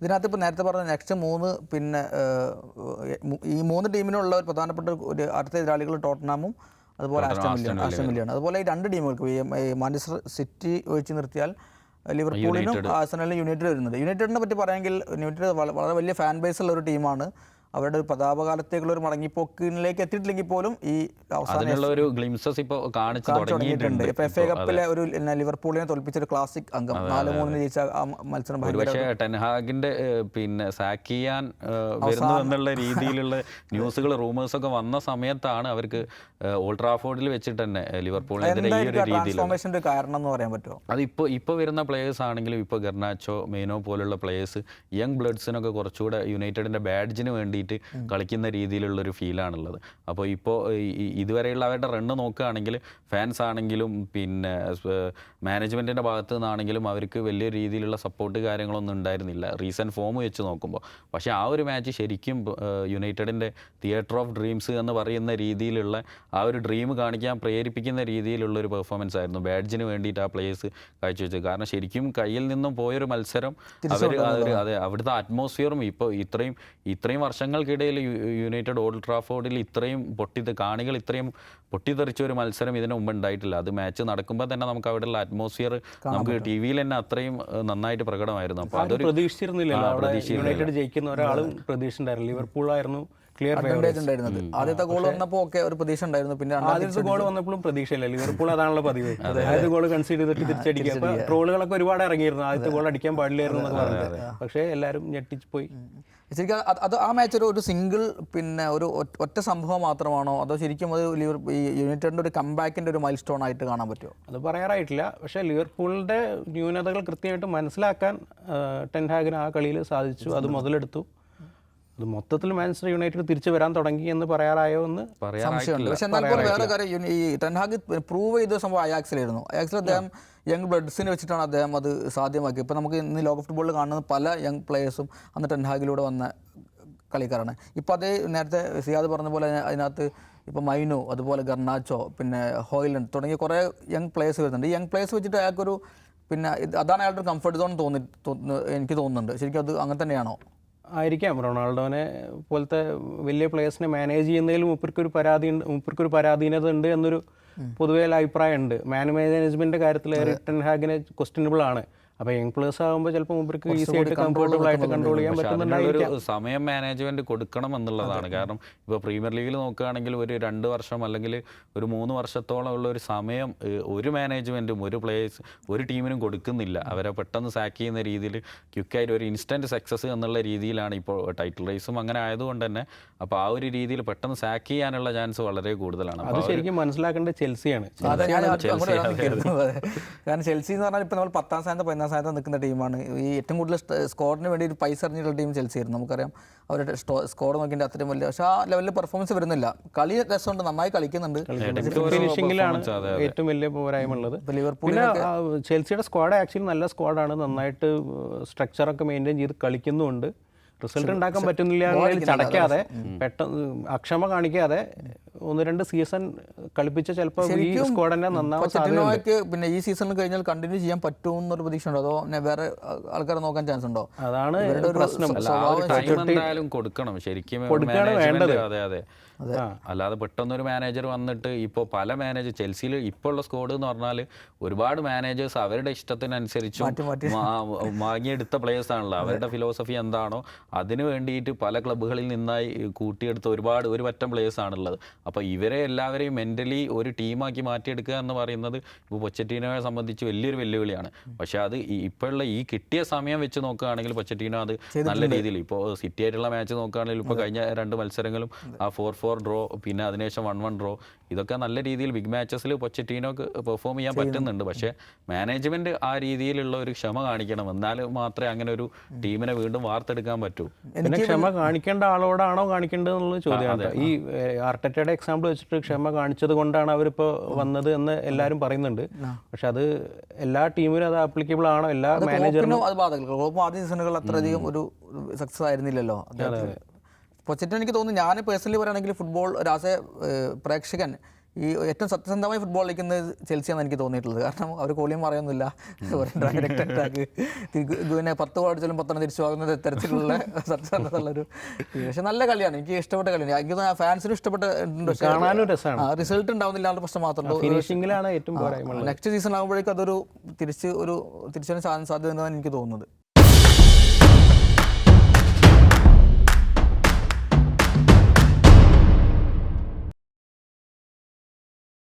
ഇതിനകത്ത് ഇപ്പോൾ നേരത്തെ പറഞ്ഞ നെക്സ്റ്റ് മൂന്ന് പിന്നെ ഈ മൂന്ന് ടീമിനുള്ള ഒരു പ്രധാനപ്പെട്ട ഒരു അടുത്ത എതിരാളികൾ ടോട്ടനാമും അതുപോലെ ആസ്റ്റൺ മില്ലിയാണ് അതുപോലെ ഈ രണ്ട് ടീമുകൾക്ക് മാഞ്ചസ്റ്റർ സിറ്റി ഒഴിച്ച് നിർത്തിയാൽ ലിവർപൂളിനും ആഴ്സണലിനും യുണൈറ്റഡ് വരുന്നുണ്ട് യുണൈറ്റഡിനെ പറ്റി പറയുമെങ്കിൽ യുണൈറ്റഡ് വളരെ വലിയ ഫാൻ ബേസ് ഉള്ള ഒരു ടീമാണ് അവരുടെ ഒരു പ്രതാപകാലത്തേക്കുള്ള ഒരു മടങ്ങിപ്പോക്കിനിലേക്ക് എത്തിയിട്ടില്ലെങ്കിൽ പോലും ഈ അവസാന ഒരു ഗ്ലിംസസ് ഇപ്പോൾ കാണിച്ചു തുടങ്ങിയിട്ടുണ്ട്. ഇപ്പൊ എഫ് എ കപ്പിലെ ഒരു ലിവർപൂളിനെ തോൽപ്പിച്ച ഒരു ക്ലാസിക് അംഗം. നാല് മൂന്നിന് ജയിച്ച ആ മത്സരം പക്ഷേ ടെൻഹാഗിന്റെ പിന്നെ സാക്ക് ചെയ്യാൻ വരുന്നു എന്നുള്ള രീതിയിലുള്ള ന്യൂസുകൾ റൂമേഴ്സ് ഒക്കെ വന്ന സമയത്താണ് അവർക്ക് ഓൾട്രാഫോർഡിൽ വെച്ചിട്ട് തന്നെ ലിവർപൂളിന്റെ ലിവർപൂളിനെതിരെ ഈ ഒരു രീതിയിൽ കാരണം എന്ന് പറയാൻ പറ്റുമോ? അത് ഇപ്പോൾ വരുന്ന പ്ലേയേഴ്സ് ആണെങ്കിലും ഇപ്പോൾ ഗർണാച്ചോ മെയിനോ പോലുള്ള പ്ലേയേഴ്സ് യങ് ബ്ലഡ്സിനൊക്കെ കുറച്ചുകൂടെ യുണൈറ്റഡിന്റെ ബാഡ്ജിന് വേണ്ടിയിട്ട് കളിക്കുന്ന രീതിയിലുള്ളൊരു ഫീലാണുള്ളത്. അപ്പോൾ ഇപ്പോൾ ഇതുവരെയുള്ള അവരുടെ റണ്ണ് നോക്കുകയാണെങ്കിൽ ഫാൻസ് ആണെങ്കിലും പിന്നെ മാനേജ്മെന്റിന്റെ ഭാഗത്ത് നിന്നാണെങ്കിലും അവർക്ക് വലിയ രീതിയിലുള്ള സപ്പോർട്ട് കാര്യങ്ങളൊന്നും ഉണ്ടായിരുന്നില്ല. റീസെന്റ് ഫോം വെച്ച് നോക്കുമ്പോൾ. പക്ഷേ ആ ഒരു മാച്ച് ശരിക്കും യുണൈറ്റഡിന്റെ തിയേറ്റർ ഓഫ് ഡ്രീംസ് എന്ന് പറയുന്ന രീതിയിലുള്ള ആ ഒരു ഡ്രീം കാണിക്കാൻ പ്രേരിപ്പിക്കുന്ന രീതിയിലുള്ള ഒരു പെർഫോമൻസ് ആയിരുന്നു. ബാഡ്ജിന് വേണ്ടിയിട്ട് ആ പ്ലേയേഴ്സ് കാഴ്ചവെച്ചത് കാരണം ശരിക്കും കയ്യിൽ നിന്നും പോയൊരു മത്സരം അവർ അതെ അവിടുത്തെ അറ്റ്മോസ്ഫിയറും ഇപ്പോൾ ഇത്രയും ഇത്രയും വർഷങ്ങൾക്കിടയിൽ യുണൈറ്റഡ് ഓൾഡ് ട്രാഫോർഡിൽ ഇത്രയും പൊട്ടി കാണികൾ ഇത്രയും പൊട്ടിത്തെറിച്ച ഒരു മത്സരം ഇതിനു മുമ്പ് ഉണ്ടായിട്ടില്ല. അത് മാച്ച് നടക്കുമ്പോൾ തന്നെ നമുക്ക് അവിടെയുള്ള അറ്റ്മോസ്ഫിയർ നമുക്ക് ടി വിയിൽ തന്നെ അത്രയും നന്നായിട്ട് പ്രകടമായിരുന്നു. അപ്പോൾ അതൊരു പ്രതീക്ഷിച്ചിരുന്നില്ല. യുണൈറ്റഡ് ജയിക്കുന്ന ഒരാളും പ്രതീക്ഷിച്ചിട്ടുണ്ടായിരുന്നു ലിവർപൂൾ ആയിരുന്നു ക്ലിയർ അഡ്വാന്റേജ് ഉണ്ടായിരുന്നത്. ആദ്യത്തെ ഗോൾ വന്നപ്പോൾ ഒക്കെ ഒരു പ്രതീക്ഷ ഉണ്ടായിരുന്നു പിന്നെ ആദ്യത്തെ ഗോൾ വന്നപ്പോഴും പ്രതീക്ഷയില്ല. ലിവർപൂൾ അതാണല്ലോ പതിവ്. ആദ്യത്തെ ഗോൾ കൺസീഡ് ചെയ്തിട്ട് തിരിച്ചടിക്കുക. അപ്പോൾ ട്രോളുകളൊക്കെ ഒരുപാട് ഇറങ്ങിയിരുന്നു. ആദ്യത്തെ ഗോൾ അടിക്കാൻ പാടില്ലായിരുന്നു എന്നൊക്കെ പറഞ്ഞത് പക്ഷേ എല്ലാവരും ഞെട്ടിച്ച് പോയി. ശരിക്കും അത് ആ മാച്ച് ഒരു ഒരു സിംഗിൾ പിന്നെ ഒരു ഒറ്റ- സംഭവം മാത്രമാണോ? അതോ ശരിക്കും അത് ലിവർ ഈ യുണൈറ്റഡിന്റെ ഒരു കംബാക്കിന്റെ ഒരു മൈൽ സ്റ്റോൺ ആയിട്ട് കാണാൻ പറ്റുമോ അത് പറയാറായിട്ടില്ല. പക്ഷേ ലിവർപൂളിന്റെ ന്യൂനതകൾ കൃത്യമായിട്ട് മനസ്സിലാക്കാൻ ടെൻ ടെൻഹാഗിന് ആ കളിയിൽ സാധിച്ചു. അത് മുതലെടുത്തു. അത് മൊത്തത്തിൽ മാഞ്ചസ്റ്റർ യുണൈറ്റഡ് തിരിച്ചു വരാൻ തുടങ്ങി എന്ന് പറയാറായോ എന്ന് സംശയമുണ്ട്. പക്ഷെ എന്നാൽ പോലും വേറെ കാര്യം ഈ ടെൻഹാഗ് പ്രൂവ് ചെയ്ത സംഭവം അയാക്സിലായിരുന്നു. അയാക്സിൽ അദ്ദേഹം യങ് ബ്ലഡ്സിനെ വെച്ചിട്ടാണ് അദ്ദേഹം അത് സാധ്യമാക്കി ഇപ്പം നമുക്ക് ഇന്ന് ലോക ഫുട്ബോളിൽ കാണുന്ന പല യങ് പ്ലേയേഴ്സും അന്ന് ടെൻഹാഗിലൂടെ വന്ന കളിക്കാരാണ്. ഇപ്പോൾ അതേ നേരത്തെ സിയാദ് പറഞ്ഞ പോലെ അതിനകത്ത് ഇപ്പോൾ മൈനോ അതുപോലെ ഗർണാച്ചോ പിന്നെ ഹോയിലൻഡ് തുടങ്ങിയ കുറേ യങ് പ്ലേയേഴ്സ് വരുന്നുണ്ട്. ഈ യങ് പ്ലേയേഴ്സ് വെച്ചിട്ട് അയാൾക്കൊരു പിന്നെ അതാണ് അയാളുടെ ഒരു കംഫർട്ട് സോൺ തോന്നി എനിക്ക് തോന്നുന്നുണ്ട്. ശരിക്കും അത് അങ്ങനെ തന്നെയാണോ? ആയിരിക്കാം. റൊണാൾഡോനെ പോലത്തെ വലിയ പ്ലേയേഴ്സിനെ മാനേജ് ചെയ്യുന്നതിൽ മുപ്പർക്കൊരു പരാതി ഉണ്ട് മുപ്പർക്കൊരു പരാധീനത ഉണ്ട് എന്നൊരു പൊതുവേ അഭിപ്രായം ഉണ്ട് മാൻ മാനേജ്മെന്റ് കാര്യത്തിൽ ടെൻ ഹാഗിനെ ക്വസ്റ്റ്യനബിൾ ആണ്. അപ്പോൾ യങ് പ്ലേയേഴ്സ് ആകുമ്പോൾ ചിലപ്പോൾ മുമ്പേക്ക് ഈസി ആയിട്ട് കംഫർട്ടബിൾ ആയിട്ട് കൺട്രോൾ ചെയ്യാൻ പറ്റുന്നുണ്ടായിരിക്കും. സമയം മാനേജ്മെന്റ് കൊടുക്കണം എന്നുള്ളതാണ്. കാരണം ഇപ്പോൾ പ്രീമിയർ ലീഗിൽ നോക്കുകയാണെങ്കിൽ ഒരു രണ്ട് വർഷം അല്ലെങ്കിൽ ഒരു മൂന്ന് വർഷത്തോളം ഉള്ള ഒരു സമയം ഒരു മാനേജ്മെന്റും ഒരു പ്ലേയേഴ്സ് ഒരു ടീമിനും കൊടുക്കുന്നില്ല. അവരെ പെട്ടെന്ന് സാക്ക് ചെയ്യുന്ന രീതിയിൽ ക്വിക്കായിട്ട് ഒരു ഇൻസ്റ്റന്റ് സക്സസ് എന്നുള്ള രീതിയിലാണ് ഇപ്പോൾ ടൈറ്റിൽ റേസും അങ്ങനെ ആയതുകൊണ്ട് തന്നെ അപ്പോൾ ആ ഒരു രീതിയിൽ പെട്ടെന്ന് സാക്ക് ചെയ്യാനുള്ള ചാൻസ് വളരെ കൂടുതലാണ്. അത് ശരിക്കും മനസ്സിലാക്കേണ്ടത് ചെൽസിയാണ്. കാരണം ചെൽസി എന്ന് പറഞ്ഞാൽ ഇപ്പോൾ നമ്മൾ പത്താം സ്ഥാനത്ത് പതിനാം സ്ഥാനത്ത് നിൽക്കുന്ന ടീമാണ്. ഈ ഏറ്റവും കൂടുതൽ സ്കോറിന് വേണ്ടി ഒരു പൈസ എറിഞ്ഞിട്ടുള്ള ടീം ചെൽസി ആയിരുന്നു നമുക്കറിയാം അവരുടെ സ്കോർ നോക്കിയിട്ട് അത്രയും വലിയ പക്ഷേ ആ ലെവലിൽ പെർഫോമൻസ് വരുന്നില്ല. കളി രസമുണ്ട് നന്നായി കളിക്കുന്നുണ്ട്. ഏറ്റവും വലിയ പോരായ്മ ഉള്ളത് ലിവർപൂൾ ചെൽസിയുടെ സ്ക്വാഡ് ആക്ച്വലി നല്ല സ്ക്വാഡാണ് നന്നായിട്ട് സ്ട്രക്ചറൊക്കെ മെയിന്റെയിൻ ചെയ്ത് കളിക്കുന്നുണ്ട് റിസൾട്ട് ഉണ്ടാക്കാൻ പറ്റുന്നില്ല ചടക്കാതെ പെട്ടെന്ന് അക്ഷമ കാണിക്കാതെ ഒന്ന് രണ്ട് സീസൺ കളിപ്പിച്ച ചിലപ്പോൾ ഈ സ്ക്വാഡ് തന്നെ നന്നാവാൻ പിന്നെ ഈ സീസൺ കഴിഞ്ഞാൽ കണ്ടിന്യൂ ചെയ്യാൻ പറ്റുമെന്നൊരു പ്രതീക്ഷ ഉണ്ടോ അതോ പിന്നെ വേറെ ആൾക്കാരെ നോക്കാൻ ചാൻസ് ഉണ്ടോ? അതാണ് പ്രശ്നം. എന്തായാലും കൊടുക്കണം. ശരിക്കും വേണ്ടത്. അതെ അതെ അല്ലാതെ അല്ലാതെ പെട്ടെന്നൊരു മാനേജർ വന്നിട്ട് ഇപ്പോൾ പല മാനേജർ ചെൽസിയിൽ ഇപ്പോൾ ഉള്ള സ്കോഡ് എന്ന് പറഞ്ഞാൽ ഒരുപാട് മാനേജേഴ്സ് അവരുടെ ഇഷ്ടത്തിനനുസരിച്ച് വാങ്ങിയെടുത്ത പ്ലേയേഴ്സ് ആണല്ലോ. അവരുടെ ഫിലോസഫി എന്താണോ അതിന് വേണ്ടിയിട്ട് പല ക്ലബ്ബുകളിൽ നിന്നായി കൂട്ടിയെടുത്ത ഒരുപാട് ഒരു പറ്റം പ്ലേയേഴ്സ് ആണുള്ളത്. അപ്പോൾ ഇവരെ എല്ലാവരെയും മെന്റലി ഒരു ടീമാക്കി മാറ്റിയെടുക്കുക എന്ന് പറയുന്നത് ഇപ്പോൾ പൊച്ചറ്റീനോയെ സംബന്ധിച്ച് വലിയൊരു വെല്ലുവിളിയാണ്. പക്ഷേ അത് ഇപ്പോഴുള്ള ഈ കിട്ടിയ സമയം വെച്ച് നോക്കുകയാണെങ്കിൽ പൊച്ചറ്റീനോ അത് നല്ല രീതിയിൽ ഇപ്പോൾ സിറ്റി ആയിട്ടുള്ള മാച്ച് നോക്കുകയാണെങ്കിൽ ഇപ്പോൾ കഴിഞ്ഞ രണ്ട് മത്സരങ്ങളും ആ ഫോർ ഫോർ ഡ്രോ പിന്നെ അതിനുശേഷം വൺ വൺ ഡ്രോ ഇതൊക്കെ നല്ല രീതിയിൽ ബിഗ് മാച്ചസിൽ പൊച്ചറ്റീനോക്ക് പെർഫോം ചെയ്യാൻ പറ്റുന്നുണ്ട്. പക്ഷേ മാനേജ്മെന്റ് ആ രീതിയിലുള്ള ഒരു ക്ഷമ കാണിക്കണം. എന്നാൽ മാത്രമേ അങ്ങനെ ഒരു ടീമിനെ വീണ്ടും വാർത്തെടുക്കാൻ പറ്റൂ. പിന്നെ ക്ഷമ കാണിക്കേണ്ട ആളോടാണോ കാണിക്കേണ്ടത് എന്നുള്ളത് ചോദ്യമാണ് ഈ ആർട്ടറ്റയുടെ എക്സാമ്പിൾ വെച്ചിട്ട് ക്ഷമ കാണിച്ചത് കൊണ്ടാണ് അവരിപ്പോൾ വന്നത് എന്ന് എല്ലാവരും പറയുന്നുണ്ട്. പക്ഷെ അത് എല്ലാ ടീമിനും അത് ആപ്ലിക്കബിൾ ആണോ? എല്ലാ മാനേജറിനും അത് ക്ലോപ്പ് ആദ്യ സീസണുകൾ അത്രയധികം ഒരു സക്സസ് ആയിരുന്നില്ലല്ലോ. പൊച്ചറ്റിന് എനിക്ക് തോന്നുന്നു ഞാൻ പേഴ്സണലി പറയുകയാണെങ്കിൽ ഫുട്ബോൾ രാസ പ്രേക്ഷകൻ ഈ ഏറ്റവും സത്യസന്ധമായി ഫുട്ബോൾ കളിക്കുന്നത് ചെൽസിയാണെന്ന് എനിക്ക് തോന്നിയിട്ടുള്ളത്. കാരണം അവർ കോളിയും ഡയറക്റ്റ് അറ്റാക്ക് പിന്നെ പത്ത് ഗോൾ അടിച്ചാലും പത്തെണ്ണം തിരിച്ചു പോകുന്നത് തരത്തിലുള്ള സത്യസന്ധതയുള്ളൊരു പക്ഷെ നല്ല കളിയാണ്. എനിക്ക് ഇഷ്ടപ്പെട്ട കളിയാണ്. എനിക്ക് തോന്നുന്നു ഫാൻസിനും ഇഷ്ടപ്പെട്ട കാണാനും രസമാണ്. റിസൾട്ട് ഉണ്ടാവുന്നില്ല എന്നുള്ള പ്രശ്നം മാത്രമേ നെക്സ്റ്റ് സീസൺ ആകുമ്പോഴേക്കും അതൊരു തിരിച്ച് ഒരു തിരിച്ചു സാധ്യത എനിക്ക് തോന്നുന്നത്.